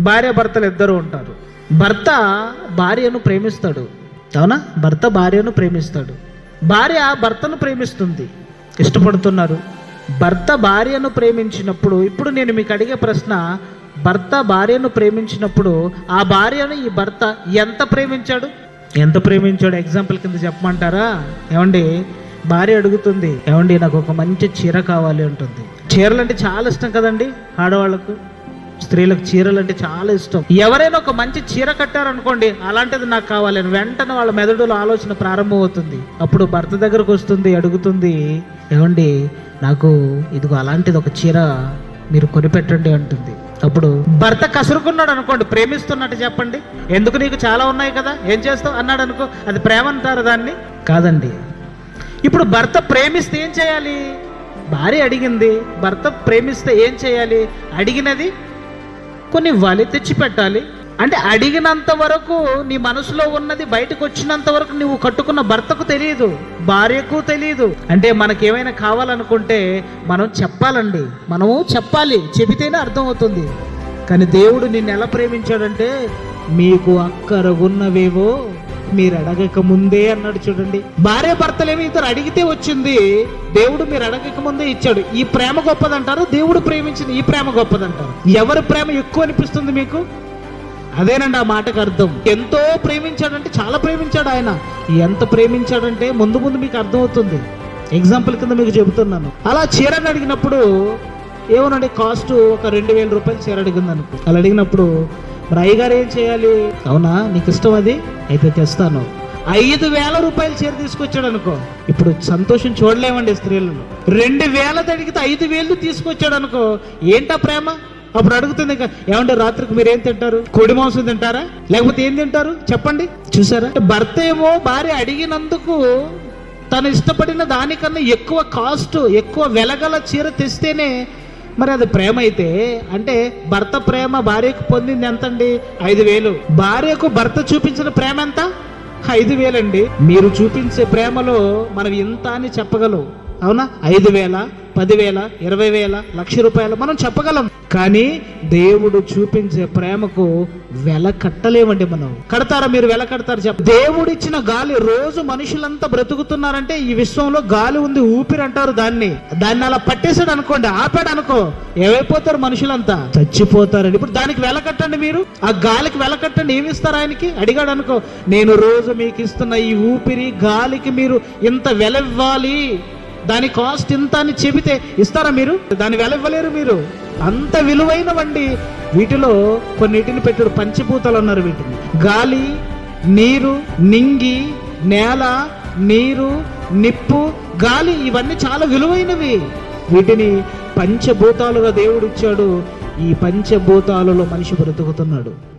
భార్య భర్తలు ఇద్దరు ఉంటారు. భర్త భార్యను ప్రేమిస్తాడు. అవునా? భర్త భార్యను ప్రేమిస్తాడు. భార్య భర్తను ప్రేమిస్తుంది. ఇష్టపడుతున్నారు. భర్త భార్యను ప్రేమించినప్పుడు ఇప్పుడు నేను మీకు అడిగే ప్రశ్న భర్త భార్యను ప్రేమించినప్పుడు ఆ భార్యను ఈ భర్త ఎంత ప్రేమించాడు? ఎంత ప్రేమించాడు? ఎగ్జాంపుల్ కింద చెప్పమంటారా? ఏమండి? భార్య అడుగుతుంది ఏమండి నాకు ఒక మంచి చీర కావాలి అంటుంది. చీరలు అంటే చాలా ఇష్టం కదండి ఆడవాళ్ళకు. స్త్రీలకు చీరలు అంటే చాలా ఇష్టం. ఎవరైనా ఒక మంచి చీర కట్టారనుకోండి అలాంటిది నాకు కావాలి అని వెంటనే వాళ్ళ మెదడులో ఆలోచన ప్రారంభమవుతుంది. అప్పుడు భర్త దగ్గరకు వస్తుంది అడుగుతుంది ఏమండి నాకు ఇదిగో అలాంటిది ఒక చీర మీరు కొనిపెట్టండి అంటుంది. అప్పుడు భర్త కసురుకున్నాడు అనుకోండి ప్రేమిస్తున్నట్టు చెప్పండి. ఎందుకు నీకు చాలా ఉన్నాయి కదా ఏం చేస్తావు? అన్నాడు అనుకో అది ప్రేమ అంటారు దాన్ని? కాదండి. ఇప్పుడు భర్త ప్రేమిస్తే ఏం చేయాలి? భార్య అడిగింది భర్త ప్రేమిస్తే ఏం చేయాలి? అడిగినది కొన్ని వలి తెచ్చి పెట్టాలి అంటే అడిగినంత వరకు నీ మనసులో ఉన్నది బయటకు వచ్చినంత వరకు నువ్వు కట్టుకున్న భర్తకు తెలియదు భార్యకు తెలియదు అంటే మనకేమైనా కావాలనుకుంటే మనం చెప్పాలండి. మనము చెప్పాలి చెబితేనే అర్థమవుతుంది. కానీ దేవుడు నిన్ను ఎలా ప్రేమించాడంటే మీకు అక్కర ఉన్నవేవో మీరు అడగక ముందే అన్నాడు చూడండి. భార్య భర్తలేమి ఇతరు అడిగితే వచ్చింది దేవుడు మీరు అడగక ముందే ఇచ్చాడు. ఈ ప్రేమ గొప్పదంటారు దేవుడు ప్రేమించింది ఈ ప్రేమ గొప్పదంటారు. ఎవరి ప్రేమ ఎక్కువ అనిపిస్తుంది మీకు? అదేనండి ఆ మాటకు అర్థం. ఎంతో ప్రేమించాడంటే చాలా ప్రేమించాడు ఆయన. ఎంత ప్రేమించాడంటే ముందు ముందు మీకు అర్థమవుతుంది. ఎగ్జాంపుల్ కింద మీకు చెబుతున్నాను. అలా చీరని అడిగినప్పుడు ఏమోనండి కాస్ట్ ఒక రెండు వేల రూపాయలు చీర అడిగింది అనుకో అలా అడిగినప్పుడు మరి అయ్యగారు ఏం చేయాలి? అవునా? నీకు ఇష్టం అది? అయితే తెస్తాను. ఐదు వేల రూపాయలు చీర తీసుకొచ్చాడు అనుకో. ఇప్పుడు సంతోషం చూడలేమండి స్త్రీలను. రెండు వేల తడిగితే ఐదు వేలు తీసుకొచ్చాడు అనుకో. ఏంటా ప్రేమ? అప్పుడు అడుగుతుంది ఇంకా ఏమంటే రాత్రికి మీరు ఏం తింటారు? కోడి మాంసం తింటారా? లేకపోతే ఏం తింటారు? చెప్పండి. చూసారా? భర్త ఏమో భార్య అడిగినందుకు తను ఇష్టపడిన దానికన్నా ఎక్కువ కాస్ట్ ఎక్కువ వెలగల చీర తెస్తేనే మరి అది ప్రేమ అయితే అంటే భర్త ప్రేమ భార్యకు పొందింది ఎంత అండి ఐదు వేలు. భార్యకు భర్త చూపించిన ప్రేమ ఎంత? ఐదు వేలండి. మీరు చూపించే ప్రేమలో మనం ఇంత అని చెప్పగలం. అవునా? ఐదు వేల? పదివేల ఇరవై వేల లక్ష రూపాయలు మనం చెప్పగలం. కానీ దేవుడు చూపించే ప్రేమకు వెల కట్టలేమండి మనం. కడతారా మీరు వెల కడతారు చెప్ప? దేవుడిచ్చిన గాలి రోజు మనుషులంతా బ్రతుకుతున్నారంటే ఈ విశ్వంలో గాలి ఉంది ఊపిరి అంటారు దాన్ని. దాన్ని అలా పట్టేశాడు అనుకోండి ఆపాడు అనుకో ఏమైపోతారు మనుషులంతా? చచ్చిపోతారండి. ఇప్పుడు దానికి వెల కట్టండి మీరు. ఆ గాలికి వెల కట్టండి ఏమి ఇస్తారు ఆయనకి? అడిగాడు అనుకో నేను రోజు మీకు ఇస్తున్న ఈ ఊపిరి గాలికి మీరు ఇంత వెల ఇవ్వాలి దాని కాస్ట్ ఇంత అని చెబితే ఇస్తారా మీరు? దాని వెల ఇవ్వలేరు మీరు. అంత విలువైనవండి వీటిలో కొన్నిటిని పెట్టారు పంచభూతాలు అన్నారు వీటిని. గాలి నీరు నింగి నేల నీరు నిప్పు గాలి ఇవన్నీ చాలా విలువైనవి. వీటిని పంచభూతాలుగా దేవుడు ఇచ్చాడు. ఈ పంచభూతాలలో మనిషి బ్రతుకుతున్నాడు.